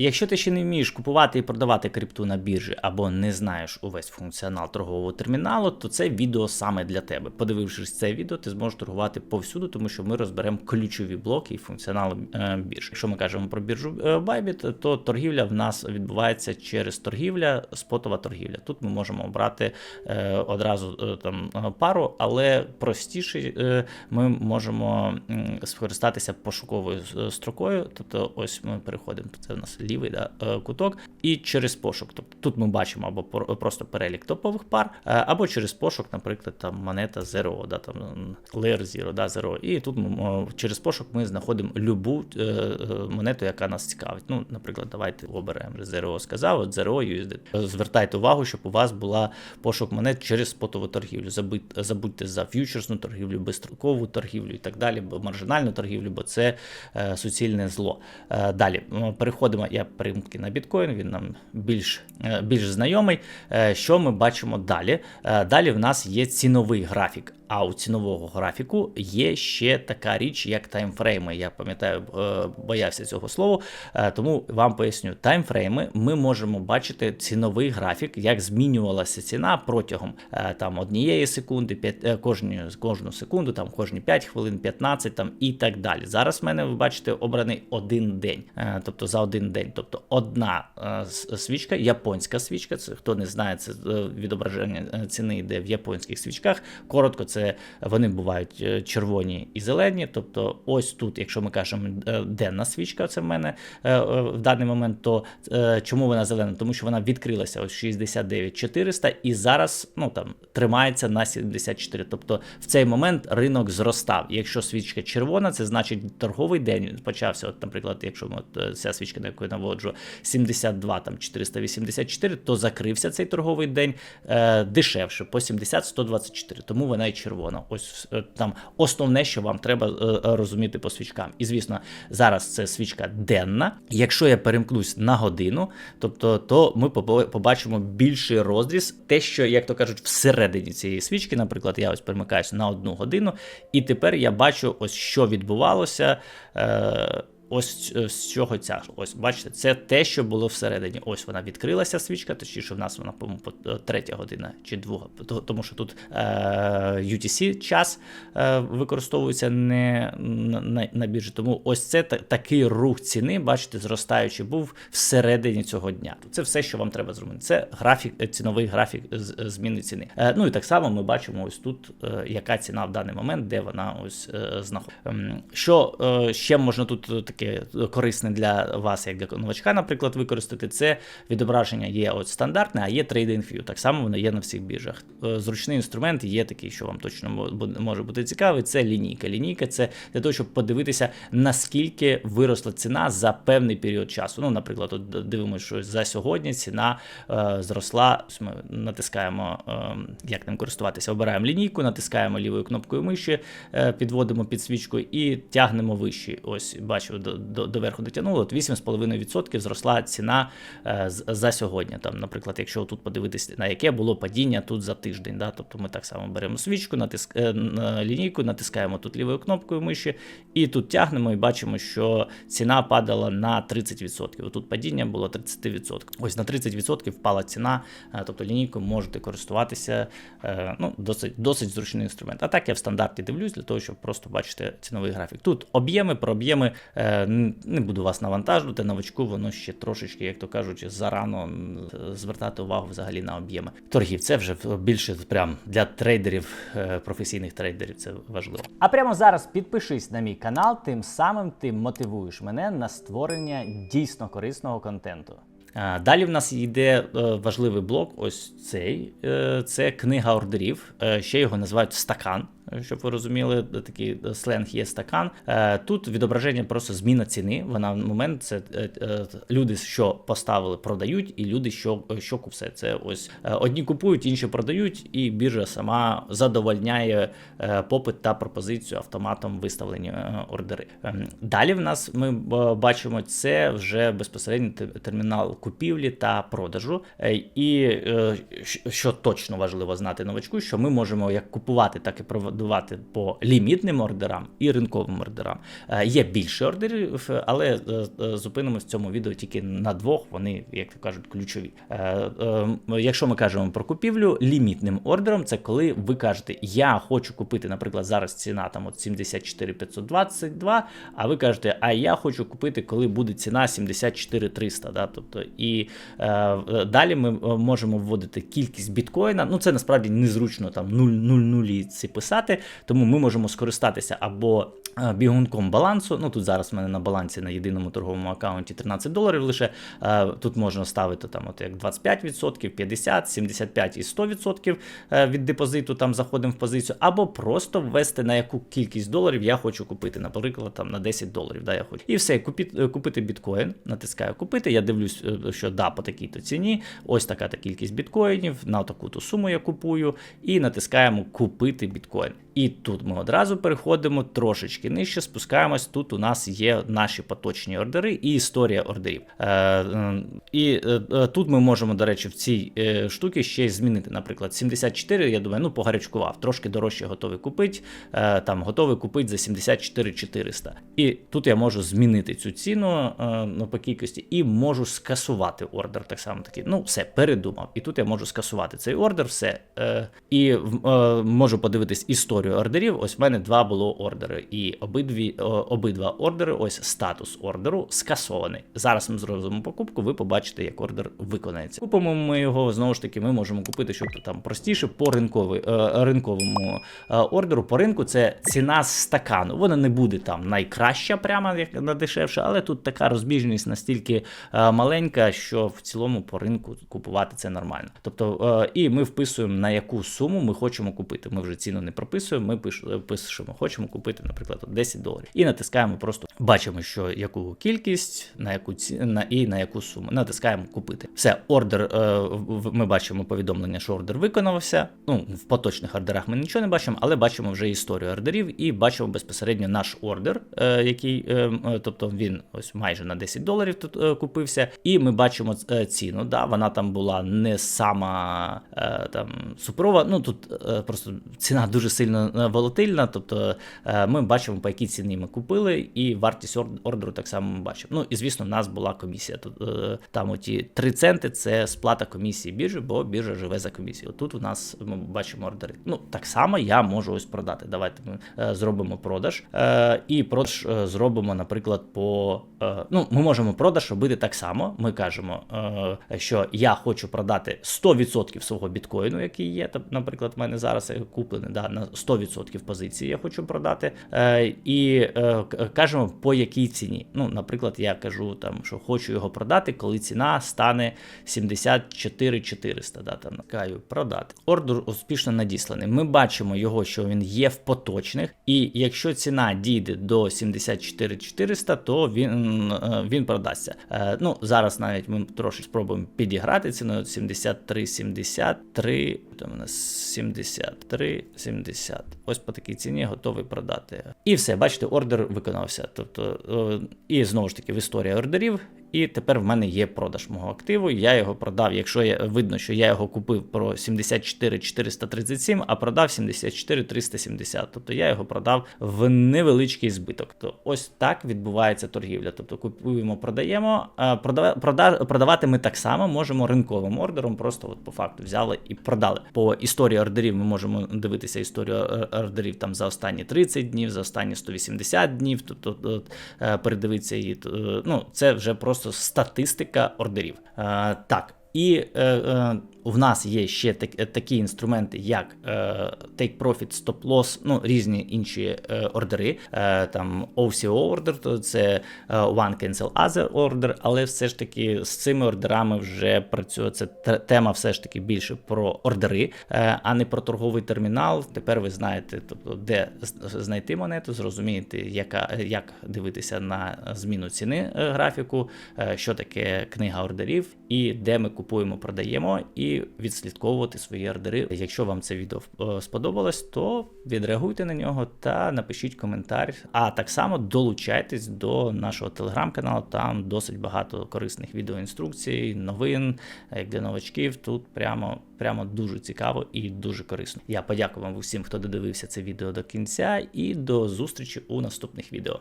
Якщо ти ще не вмієш купувати і продавати крипту на біржі або не знаєш увесь функціонал торгового терміналу, то це відео саме для тебе. Подивившись це відео, ти зможеш торгувати повсюду, тому що ми розберемо ключові блоки і функціонал е, бірж. Якщо ми кажемо про біржу е, Bybit, то торгівля в нас відбувається через торгівля, спотова торгівля. Тут ми можемо обрати е, одразу там пару, але простіше ми можемо скористатися пошуковою строкою. Тобто, ось ми переходимо. Це у нас лівий да, е, куток, і через пошук. Тобто тут ми бачимо або просто перелік топових пар, е, або через пошук, наприклад, там монета Zero, да, там Layer Zero, да, Zero. І тут ми, через пошук ми знаходимо любу е, монету, яка нас цікавить. Ну, наприклад, давайте оберемо Zero сказав, от Zero USD. Звертайте увагу, щоб у вас була пошук монет через спотову торгівлю. Забудь- Забудьте за ф'ючерсну торгівлю, безстрокову торгівлю і так далі, маржинальну торгівлю, бо це суцільне зло. Далі переходимо. Я перемкнути на біткоін, він нам більш, е, більш знайомий. Е, що ми бачимо далі? Е, далі в нас є ціновий графік. А у цінового графіку є ще така річ, як таймфрейми. Я пам'ятаю, боявся цього слова, тому вам поясню. Таймфрейми ми можемо бачити ціновий графік, як змінювалася ціна протягом там однієї секунди, п'ять- е, кожні, кожну секунду, там кожні 5 хвилин, 15 там і так далі. Зараз в мене ви бачите обраний один день, тобто за один день. Тобто одна е, свічка, японська свічка. Це хто не знає, це е, відображення е, ціни йде в японських свічках. Коротко, це вони бувають червоні і зелені. Тобто, ось тут, якщо ми кажемо денна свічка, це в мене в даний момент, то чому вона зелена? Тому що вона відкрилася ось 69 400 і зараз ну там тримається на 74. Тобто в цей момент ринок зростав. Якщо свічка червона, це значить торговий день почався. От, наприклад, якщо от, ця свічка, на яку я наводжу 72 там 484, то закрився цей торговий день е, дешевше по 70-124. Тому вона і червона. Ось е, там основне, що вам треба е, е, розуміти по свічкам. І звісно, зараз це свічка денна. Якщо я перемкнусь на годину, тобто то ми побачимо більший розріз, те, що, як то кажуть, всередині цієї свічки, наприклад, я ось перемикаюся на одну годину, і тепер я бачу, ось що відбувалося. Е, Ось е, з чого ця. Ось, бачите, це те, що було всередині. Ось вона відкрилася свічка, точніше, в нас вона, по-моєму, е, третя година чи друга. Тому що тут е, UTC час е, використовується не на, на, біржі. Тому ось це та, такий рух ціни, бачите, зростаючий був всередині цього дня. Це все, що вам треба зробити. Це графік, е, ціновий графік зміни ціни. Е, ну і так само ми бачимо ось тут, е, яка ціна в даний момент, де вона ось е, знаходиться. Ем, Що е, ще можна тут е, таке корисне для вас, як для новачка, наприклад, використати, це відображення є от стандартне, а є TradingView. Так само воно є на всіх біржах. Е, Зручний інструмент є такий, що вам точно може бути цікавий. Це лінійка. Лінійка це для того, щоб подивитися, наскільки виросла ціна за певний період часу. Ну, наприклад, от дивимося, що за сьогодні ціна е, зросла. Ми натискаємо, е, як ним користуватися. Обираємо лінійку, натискаємо лівою кнопкою миші, е, підводимо підсвічку і тягнемо вище. Ось бачу, до, до, верху дотягнуло. От 8,5% зросла ціна е, за сьогодні. Там, наприклад, якщо тут подивитися, на яке було падіння тут за тиждень. Да? Тобто ми так само беремо свічку, натиск, е, на лінійку, натискаємо тут лівою кнопкою миші, і тут тягнемо і бачимо, що ціна падала на 30%. Тут падіння було 30%. Ось на 30% впала ціна, е, тобто лінійкою можете користуватися. е, Ну, досить, досить зручний інструмент. А так я в стандарті дивлюсь для того, щоб просто бачити ціновий графік. Тут об'єми, про об'єми е, не буду вас навантажувати. Новачку воно ще трошечки, як то кажуть, зарано звертати увагу взагалі на об'єми торгів. Це вже більше прям для трейдерів, е, професійних трейдерів. Це важливо. А прямо зараз підпишись на мій канал, тим самим ти мотивуєш мене на створення дійсно корисного контенту. Далі в нас йде е, важливий блок. Ось цей. Е, Це книга ордерів. Ще його називають стакан. Щоб ви розуміли, такий сленг є стакан. Е, Тут відображення просто зміна ціни. Вона в момент це е, е, люди, що поставили, продають, і люди, що, що все. Це ось одні купують, інші продають, і біржа сама задовольняє попит та пропозицію автоматом виставлені ордери. Ем, Далі в нас ми бачимо це вже безпосередньо термінал купівлі та продажу. І що точно важливо знати новачку, що ми можемо як купувати, так і пров- продавати по лімітним ордерам і ринковим ордерам. Е, Є більше ордерів, але е, е, зупинимось в цьому відео тільки на двох. Вони, як то кажуть, ключові. Якщо ми кажемо про купівлю, лімітним ордером це коли ви кажете, я хочу купити, наприклад, зараз ціна там от 74 522, а ви кажете, а я хочу купити, коли буде ціна 74 300. Да? Тобто, і е, далі ми можемо вводити кількість біткоїна. Ну це насправді незручно там 0,00 ці писати, тому ми можемо скористатися або бігунком балансу. Ну тут зараз в мене на балансі на єдиному торговому аккаунті 13 доларів лише. Е, Тут можна ставити там, от як 25%, 50, 75 і 100% е, від депозиту. Там заходимо в позицію, або просто ввести на яку кількість доларів я хочу купити. Наприклад, там на 10 доларів. Да, я хочу. І все, купити, купити біткоін. Натискаю купити. Я дивлюсь, е, що да, по такій-то ціні. Ось така та кількість біткоїнів. На таку-то суму я купую. І натискаємо купити біткоін. І тут ми одразу переходимо трошечки нижче, спускаємось. Тут у нас є наші поточні ордери і історія ордерів. Е, і е, е, тут ми можемо, до речі, в цій штуці ще й змінити. Наприклад, 74, я думаю, ну погарячкував, трошки дорожче готовий купити. Там готовий купити за 74 400. І тут я можу змінити цю ціну ну, по кількості і можу скасувати ордер. Так само такий. Ну, все, передумав. І тут я можу скасувати цей ордер, все. І можу подивитись історію ордерів. Ось в мене два було ордери. І обидві, обидва ордери, ось статус ордеру скасований. Зараз ми зробимо покупку, ви побачите, як ордер виконається. Купимо ми його знову ж таки. Ми можемо купити, щоб там простіше по ринковий, е, ринковому е, ордеру. По ринку це ціна з стакану. Вона не буде там найкраща, прямо як на дешевше, але тут така розбіжність настільки е, маленька, що в цілому по ринку купувати це нормально. Тобто, і ми вписуємо на яку суму ми хочемо купити. Ми вже ціну не прописуємо. Ми пиш- пишемо, хочемо купити, наприклад, 10 доларів. І натискаємо просто бачимо, що яку кількість, на яку ці на і на яку суму. Натискаємо купити. Все, ордер. е, Ми бачимо повідомлення, що ордер виконався. Ну в поточних ордерах ми нічого не бачимо, але бачимо вже історію ордерів і бачимо безпосередньо наш ордер, е, який, е, е, тобто він ось майже на 10 доларів тут е, купився. І ми бачимо е, ціну. Да, вона там була не сама е, там суперова. Ну тут е, просто ціна дуже сильно е, волатильна. Тобто е, ми бачимо, по якій ціні ми купили, і вартість ордеру так само ми бачимо. Ну і звісно, в нас була комісія. Е, там оті 3 центи це сплата комісії біржі, бо біржа живе за комісію. Тут у нас ми бачимо ордери. Ну так само я можу ось продати. Давайте ми е, зробимо продаж. Е, і продаж е, зробимо, наприклад, по е, ну ми можемо продаж робити так само. Ми кажемо, е, що я хочу продати 100% свого біткоїну, який є. Наприклад, в мене зараз е, куплений да, на 100% позиції. Я хочу продати. Е, і е, кажемо по якій ціні. Ну, наприклад, я кажу там, що хочу його продати, коли ціна стане 74 400. Да, там каю продати. Ордер успішно надісланий. Ми бачимо його, що він є в поточних, і якщо ціна дійде до 74 400, то він, е, він продасться. Е, Ну зараз навіть ми трошки спробуємо підіграти ціною 73 73. Там у нас 73 70. Ось по такій ціні готовий продати. І все, бачите, ордер виконався. Тобто, е, і знову ж таки в історії ордерів. І тепер в мене є продаж мого активу. Я його продав. Якщо я, видно, що я його купив про 74 437, а продав 74 370. Тобто я його продав в невеличкий збиток. То ось так відбувається торгівля. Тобто купуємо, продаємо. А продава, продавати ми так само можемо ринковим ордером. Просто от по факту взяли і продали. По історії ордерів ми можемо дивитися історію ордерів там за останні 30 днів, за останні 180 днів. Тобто е, передивитися її. е, Ну, це вже просто статистика ордерів. Е, Так. І е, е, в нас є ще так, е, такі інструменти, як е, Take Profit, Stop Loss, ну різні інші е, ордери. Е, там OCO ордер, то це е, One Cancel Other ордер, але все ж таки з цими ордерами вже працює. Це тема все ж таки більше про ордери, е, а не про торговий термінал. Тепер ви знаєте, тобто, де знайти монету, зрозумієте, яка, як дивитися на зміну ціни е, графіку, е, що таке книга ордерів і де ми купуємо, продаємо і відслідковувати свої ордери. Якщо вам це відео е, сподобалось, то відреагуйте на нього та напишіть коментар. А так само долучайтесь до нашого телеграм-каналу. Там досить багато корисних відеоінструкцій, новин, як для новачків. Тут прямо, прямо дуже цікаво і дуже корисно. Я подякую вам усім, хто додивився це відео до кінця, і до зустрічі у наступних відео.